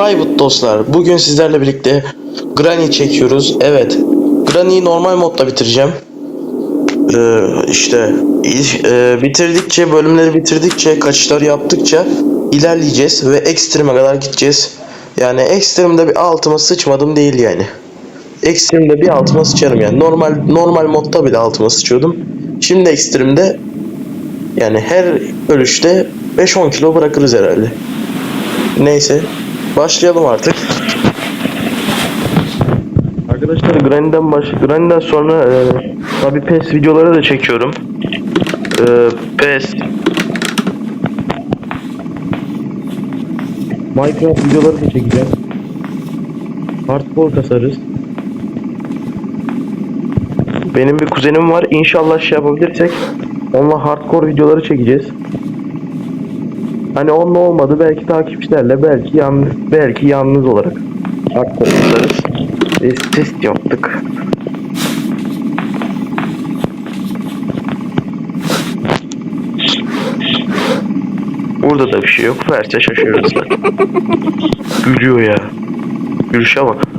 Private dostlar. Bugün sizlerle birlikte Granny çekiyoruz. Evet. Granny'yi normal modda bitireceğim. Ee, işte e, bitirdikçe bölümleri bitirdikçe kaçışları yaptıkça ilerleyeceğiz ve ekstreme kadar gideceğiz. Yani ekstremde bir altıma sıçmadım değil yani. Ekstremde bir altıma sıçarım yani. Normal normal modda bile altıma sıçıyordum. Şimdi ekstremde yani her ölüşte 5-10 kilo bırakırız herhalde. Neyse. Başlayalım artık. Arkadaşlar Granny'den baş Granny'den sonra e, tabi PES videoları da çekiyorum. E, PES Minecraft videoları da çekeceğim. Hardcore kasarız. Benim bir kuzenim var. İnşallah şey yapabilirsek onunla hardcore videoları çekeceğiz. Hani onunla olmadı belki takipçilerle belki yan belki yalnız olarak kasarız. Biz test yaptık. Burada da bir şey yok. Verse şaşırırız. Gülüyor ya. Gülüşe bak.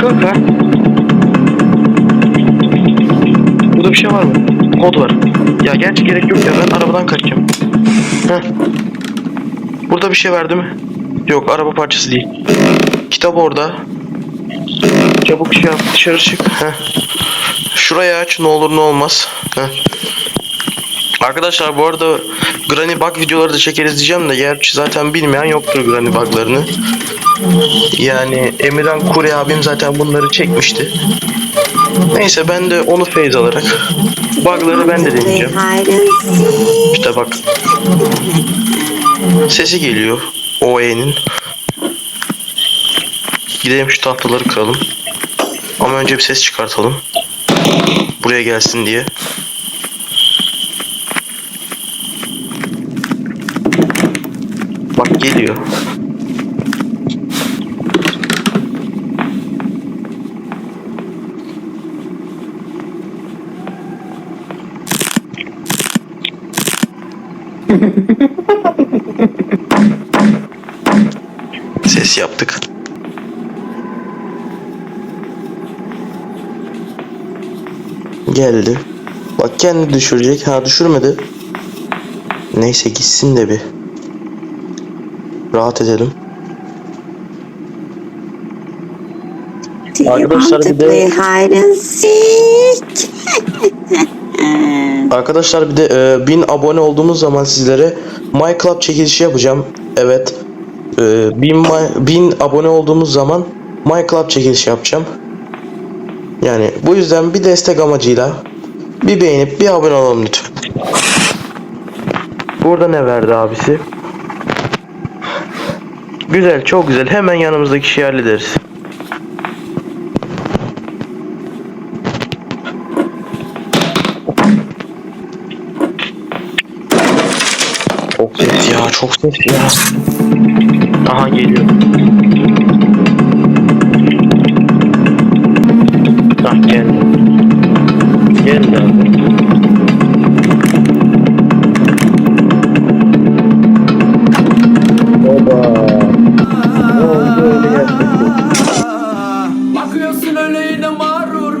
Kalk. Burada bir şey var mı? Kod var. Ya gerçi gerek yok ya ben arabadan kaçacağım. Heh. Burada bir şey verdi mi? Yok araba parçası değil. Kitap orada. Çabuk şey yap dışarı çık. Heh. Şurayı aç ne olur ne olmaz. Heh. Arkadaşlar bu arada Granny Bug videoları da çekeriz diyeceğim de gerçi zaten bilmeyen yoktur Granny Bug'larını. Yani Emirhan Kure abim zaten bunları çekmişti. Neyse ben de onu feyz alarak bug'ları ben de deneyeceğim. İşte bak. Sesi geliyor OE'nin. Gidelim şu tahtaları kıralım. Ama önce bir ses çıkartalım. Buraya gelsin diye. Bak geliyor. Ses yaptık. Geldi. Bak kendi düşürecek. Ha düşürmedi. Neyse gitsin de bir. Rahat edelim. Do you Arkadaşlar want to bir de- play hide and seek? Arkadaşlar bir de e, 1000 abone olduğumuz zaman sizlere My Club çekilişi yapacağım. Evet. E, 1000, my- 1000 abone olduğumuz zaman My Club çekilişi yapacağım. Yani bu yüzden bir destek amacıyla bir beğenip bir abone olalım lütfen. Burada ne verdi abisi? Güzel, çok güzel. Hemen yanımızdaki şeyi hallederiz. Çok ses ya, çok ses ya. Aha geliyor. Ah geldi. Geldi abi. Oba. Ne oldu öyle gerçekten? Bakıyorsun öyle yine mağrur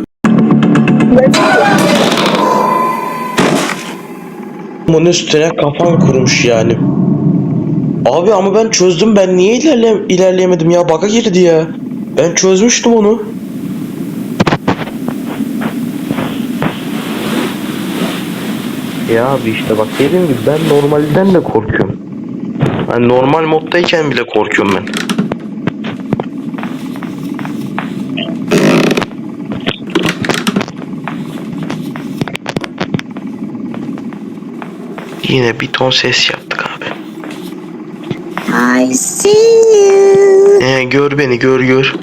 Bunun üstüne kafan kurmuş yani. Abi ama ben çözdüm. Ben niye ilerle ilerleyemedim ya? Baka girdi ya. Ben çözmüştüm onu. Ya abi işte bak dediğim gibi ben normalden de korkuyorum. Hani normal moddayken bile korkuyorum ben. Yine bir ton ses yaptık abi. I see you. Ee, gör beni gör gör.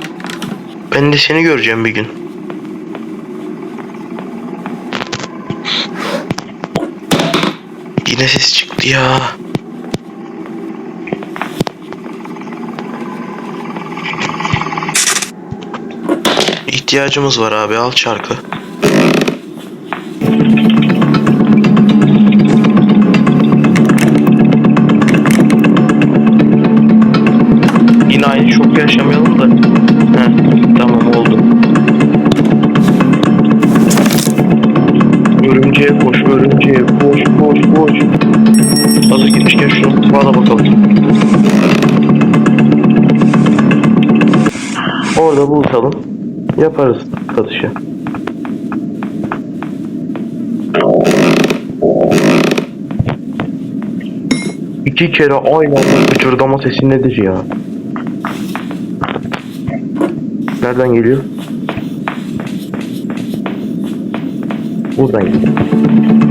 Ben de seni göreceğim bir gün. Yine ses çıktı ya. ihtiyacımız var abi al çarkı. Orada buluşalım. Yaparız satışı. İki kere aynı anda gıcırdama sesi nedir ya? Nereden geliyor? Buradan geliyor.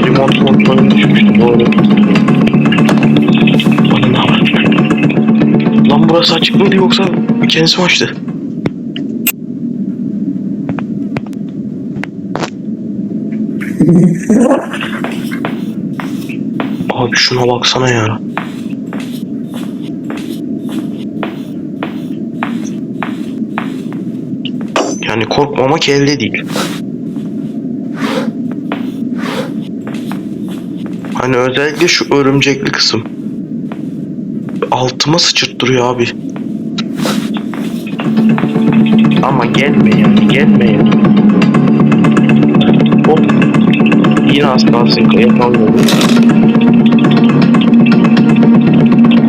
Aa burada remote kontrolünü düşmüştüm doğru. Bana ne var? Lan burası açık mıydı yoksa kendisi mi açtı? Abi şuna baksana ya. Yani korkmamak elde değil. Hani özellikle şu örümcekli kısım. Altıma sıçırttırıyor abi. Ama gelme yani gelme yani. Hop. Yine az kalsın yapamıyorum.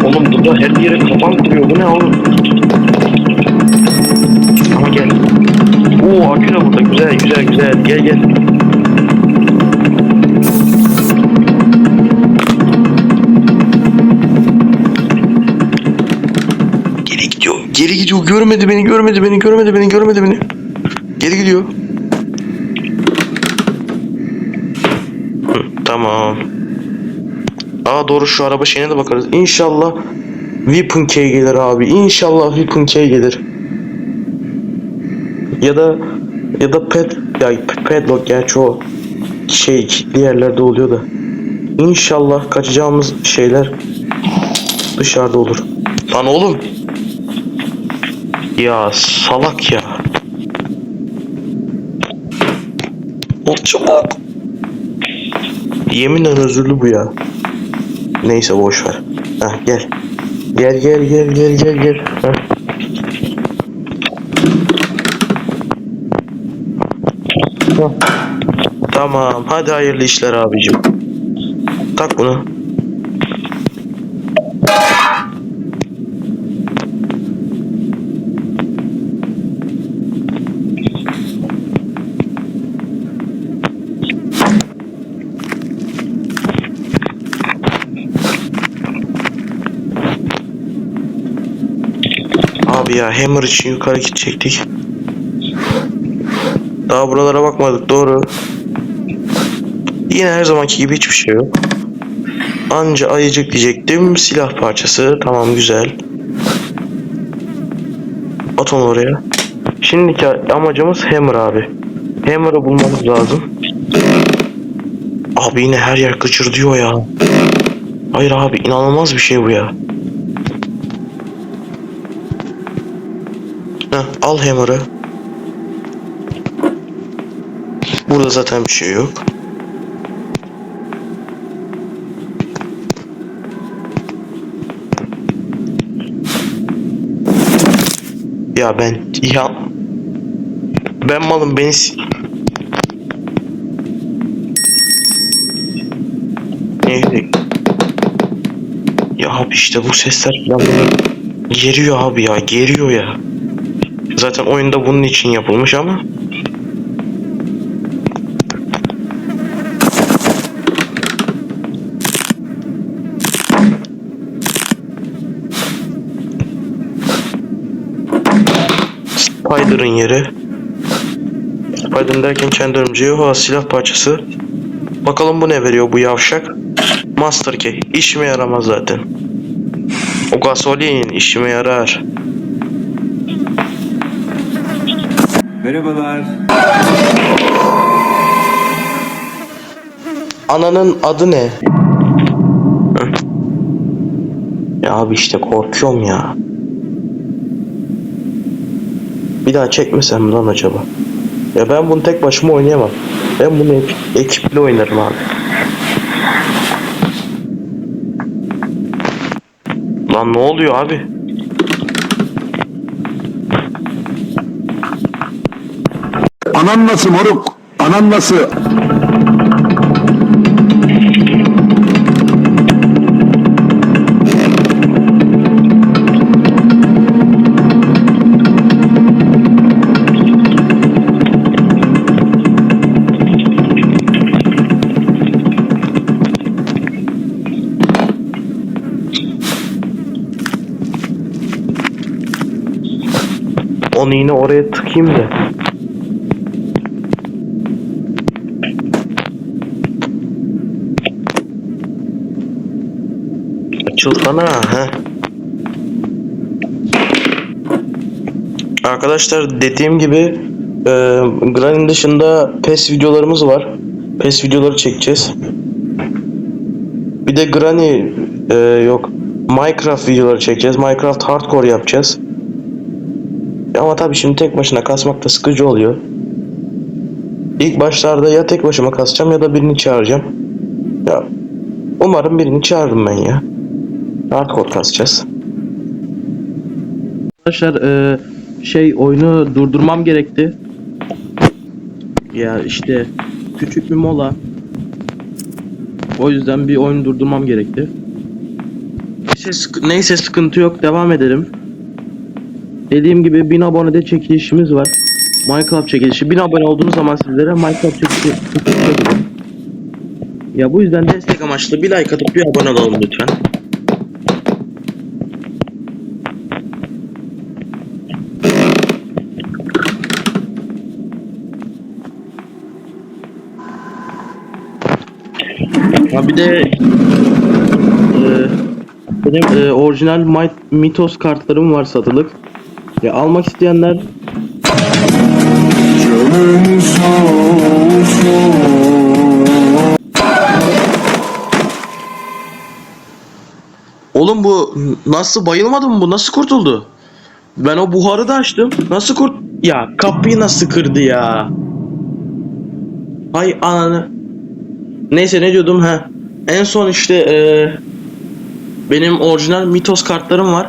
Oğlum burada her yere kafam kuruyor. Bu ne oğlum? Ama gel. Oo akü de burada. Güzel güzel güzel. Gel gel. Geri gidiyor. Görmedi beni, görmedi beni, görmedi beni, görmedi beni. Geri gidiyor. Tamam. Aa doğru şu araba şeyine de bakarız. İnşallah Weapon K gelir abi. İnşallah Weapon K gelir. Ya da ya da pet ya padlock gerçi o şey kilitli yerlerde oluyor da. İnşallah kaçacağımız şeyler dışarıda olur. Lan oğlum. Ya salak ya. Ol çabuk. Yeminle özürlü bu ya. Neyse boş ver. Heh, gel. Gel gel gel gel gel gel. Heh. Tamam. Hadi hayırlı işler abicim. Tak bunu. Abi ya Hammer için yukarı gidecektik. Daha buralara bakmadık doğru. Yine her zamanki gibi hiçbir şey yok. Anca ayıcık diyecektim. Silah parçası. Tamam güzel. At onu oraya. Şimdiki amacımız Hammer abi. Hammer'ı bulmamız lazım. Abi yine her yer gıcır diyor ya. Hayır abi inanılmaz bir şey bu ya. Al Hammer'ı. Burada zaten bir şey yok. Ya ben ya ben malım beni Neydi? Ya abi işte bu sesler geriyor abi ya geriyor ya. Zaten oyunda bunun için yapılmış ama Spider'ın yeri. Spider'ın derken kendi örümceği o silah parçası. Bakalım bu ne veriyor bu yavşak. Master Key. İşime yaramaz zaten. O gasolin işime yarar. Merhabalar. Ananın adı ne? Ya abi işte korkuyorum ya. Bir daha çekmesem mi lan acaba? Ya ben bunu tek başıma oynayamam. Ben bunu ek- ekiple oynarım abi. Lan ne oluyor abi? Anan nasıl moruk? Anan nasıl? Onu yine oraya tıkayım da. Açılsana he. Arkadaşlar dediğim gibi e, Granny'nin dışında PES videolarımız var. PES videoları çekeceğiz. Bir de Granny e, yok Minecraft videoları çekeceğiz. Minecraft Hardcore yapacağız. Ama tabii şimdi tek başına kasmak da sıkıcı oluyor. İlk başlarda ya tek başıma kasacağım ya da birini çağıracağım. Ya umarım birini çağırırım ben ya. Hardcore kasacağız. Arkadaşlar e, şey oyunu durdurmam gerekti. Ya işte küçük bir mola. O yüzden bir oyunu durdurmam gerekti. Neyse, sık- neyse sıkıntı yok devam edelim. Dediğim gibi 1000 abonede çekilişimiz var. Minecraft çekilişi. 1000 abone olduğunuz zaman sizlere Minecraft çekilişi. Ya bu yüzden destek amaçlı bir like atıp bir abone olalım lütfen. Ha bir de e, benim e, orijinal My- Mythos kartlarım var satılık. Ya almak isteyenler Oğlum bu nasıl bayılmadı mı bu? Nasıl kurtuldu? Ben o buharı da açtım. Nasıl kurt... Ya kapıyı nasıl kırdı ya? Hay ananı. Neyse ne diyordum ha. En son işte eee benim orijinal Mitos kartlarım var.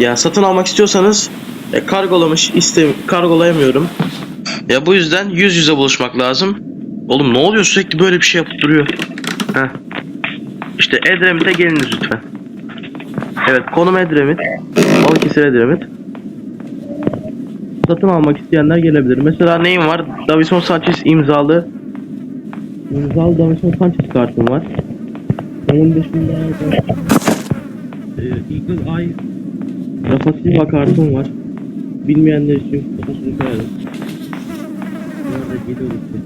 Ya satın almak istiyorsanız e, kargolamış iste kargolayamıyorum. Ya bu yüzden yüz yüze buluşmak lazım. Oğlum ne oluyor sürekli böyle bir şey yapıp duruyor. Heh. İşte Edremit'e geliniz lütfen. Evet konum Edremit. Balıkesir Edremit. Satın almak isteyenler gelebilir. Mesela neyim var? Davison Sanchez imzalı imzalı Davison Sanchez kartım var. Onun dışında da, e, Eagle Eye Rafa Silva kartım var. Bilmeyenler için kafasını koyarım. Burada geliyor işte.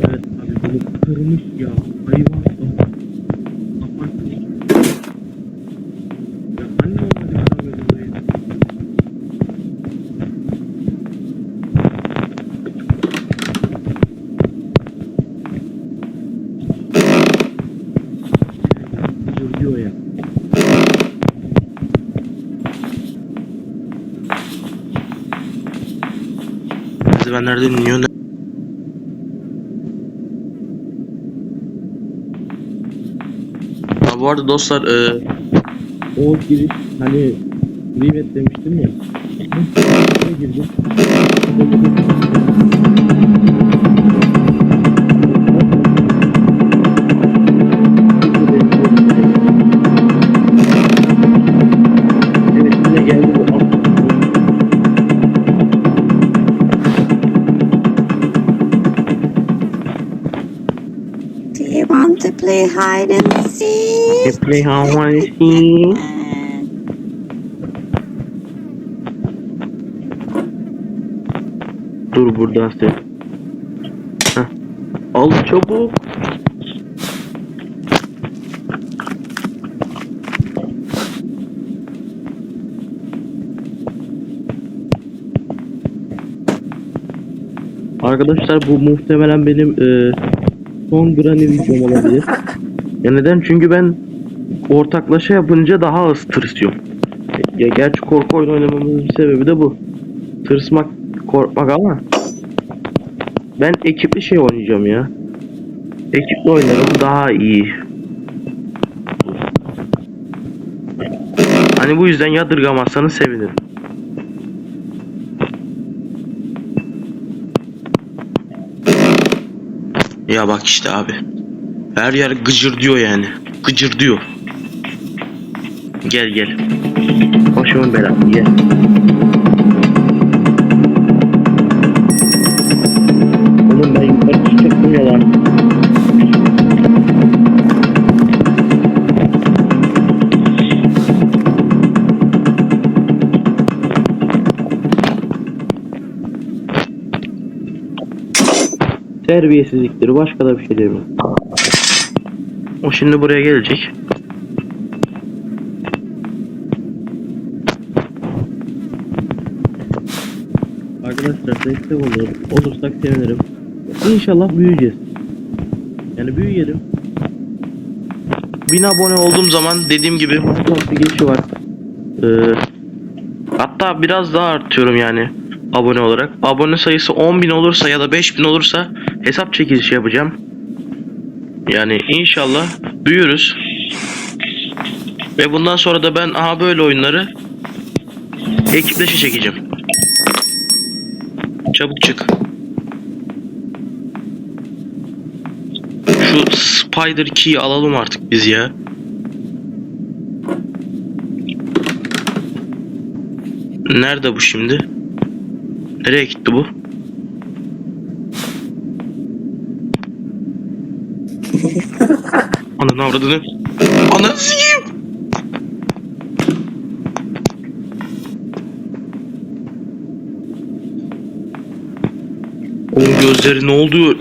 Evet abi bunu kırmış ya. Hayvan. Aman. Ya anne olmadı ya böyle buraya. Duruyor ya. Merdivenlerde iniyor. Ha, bu arada dostlar e, o giriş hani Rivet demiştim ya. Girdim. hide and seek. You play hide and seek. Dur buradan sen. Al çabuk. Arkadaşlar bu muhtemelen benim e, son granny videom olabilir. Ya neden? Çünkü ben ortaklaşa yapınca daha az tırsıyorum. Ya gerçi korku oyunu oynamamızın sebebi de bu. Tırsmak, korkmak ama ben ekipli şey oynayacağım ya. Ekipli oynarım daha iyi. Hani bu yüzden yadırgamazsanız sevinirim. Ya bak işte abi. Her yer gıcır diyor yani. Gıcır diyor. Gel gel. Başımın belası gel. Oğlum ben yukarı çıkacaktım ya lan. Terbiyesizliktir. Başka da bir şey demiyorum. O şimdi buraya gelecek. Arkadaşlar destek olur, olursak sevinirim. İnşallah büyüyeceğiz. Yani büyüyelim. 1000 abone olduğum zaman dediğim gibi ufak bir geçi var. Ee, hatta biraz daha artıyorum yani abone olarak. Abone sayısı 10.000 olursa ya da 5.000 olursa hesap çekilişi yapacağım. Yani inşallah büyürüz. Ve bundan sonra da ben aha böyle oyunları ekipleşe çekeceğim. Çabuk çık. Şu Spider Key'i alalım artık biz ya. Nerede bu şimdi? Nereye gitti bu? Ananı avradını. Ananı sikeyim. Oğlum gözleri ne oldu?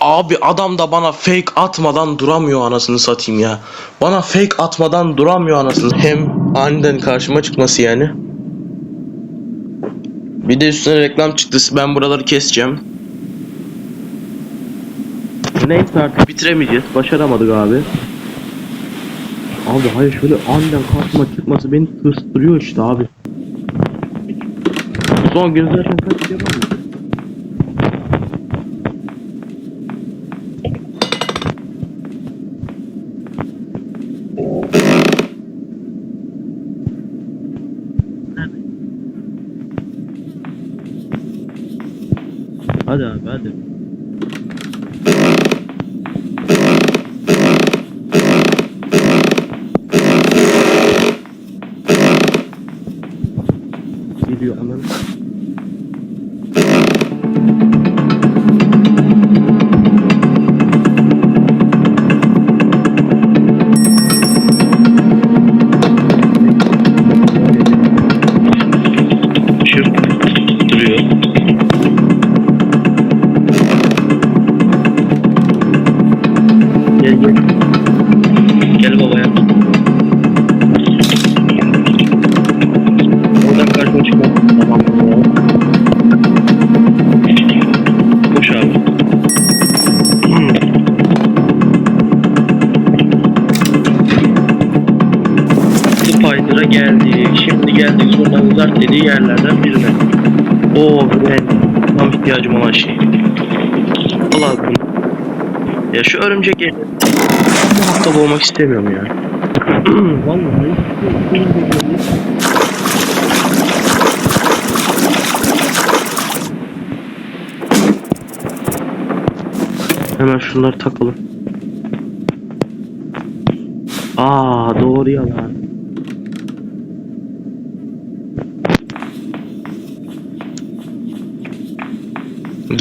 Abi adam da bana fake atmadan duramıyor anasını satayım ya. Bana fake atmadan duramıyor anasını. Hem aniden karşıma çıkması yani. Bir de üstüne reklam çıktı. Ben buraları keseceğim. Neyse artık bitiremeyeceğiz. Başaramadık abi. Abi hayır şöyle aniden karşıma çıkması beni tırstırıyor işte abi. Son gün zaten kaç kere var mı? Hadi abi hadi. Geliyor ananı. Şır geldik. Şimdi geldik sonra uzak dediği yerlerden birine. Oo ben tam ihtiyacım olan şey. Al abi bunu. Ya şu örümcek geliyor. Bu hafta boğmak istemiyorum ya. Vallahi. Hemen şunları takalım. Aa doğru yalan.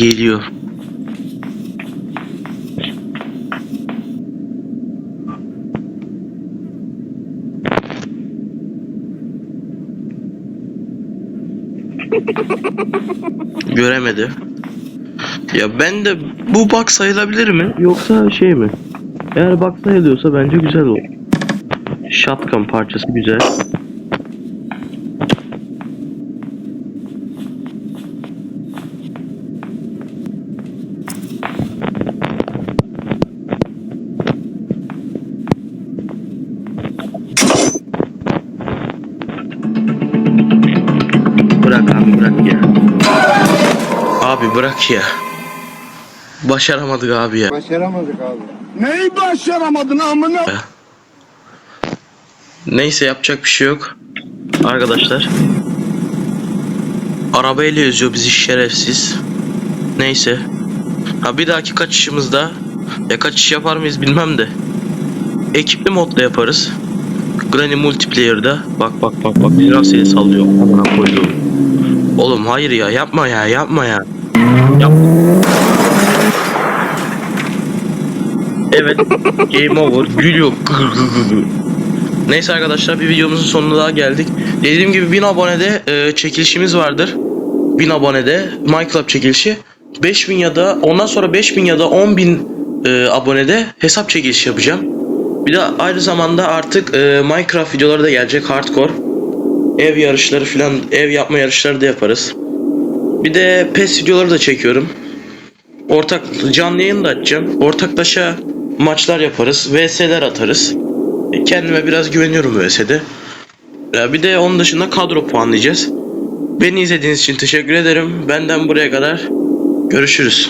Geliyor. Göremedi. Ya ben de bu bug sayılabilir mi? Yoksa şey mi? Eğer bug sayılıyorsa bence güzel olur. Shotgun parçası güzel. Abi bırak ya. Abi bırak ya. Başaramadık abi ya. Başaramadık abi. Neyi başaramadın amına? Neyse yapacak bir şey yok. Arkadaşlar. Arabayla yazıyor bizi şerefsiz. Neyse. Ha bir dahaki kaçışımızda ya kaçış yapar mıyız bilmem de. Ekipli modda yaparız. Granny multiplayer'da. Bak bak bak bak. Biraz seni sallıyor. Amına koyduğum. Oğlum hayır ya yapma ya yapma ya. Yap. Evet. Game over. Gülüyor. Neyse arkadaşlar bir videomuzun sonuna daha geldik. Dediğim gibi 1000 abonede e, çekilişimiz vardır. 1000 abonede MyClub çekilişi. 5000 ya da ondan sonra 5000 ya da 10.000 e, abonede hesap çekilişi yapacağım. Bir de ayrı zamanda artık e, Minecraft videoları da gelecek hardcore. Ev yarışları filan ev yapma yarışları da yaparız. Bir de PES videoları da çekiyorum. Ortak canlı yayın da açacağım. Ortaklaşa maçlar yaparız. VS'ler atarız. E, Kendime biraz güveniyorum VS'de. Bir de onun dışında kadro puanlayacağız. Beni izlediğiniz için teşekkür ederim. Benden buraya kadar görüşürüz.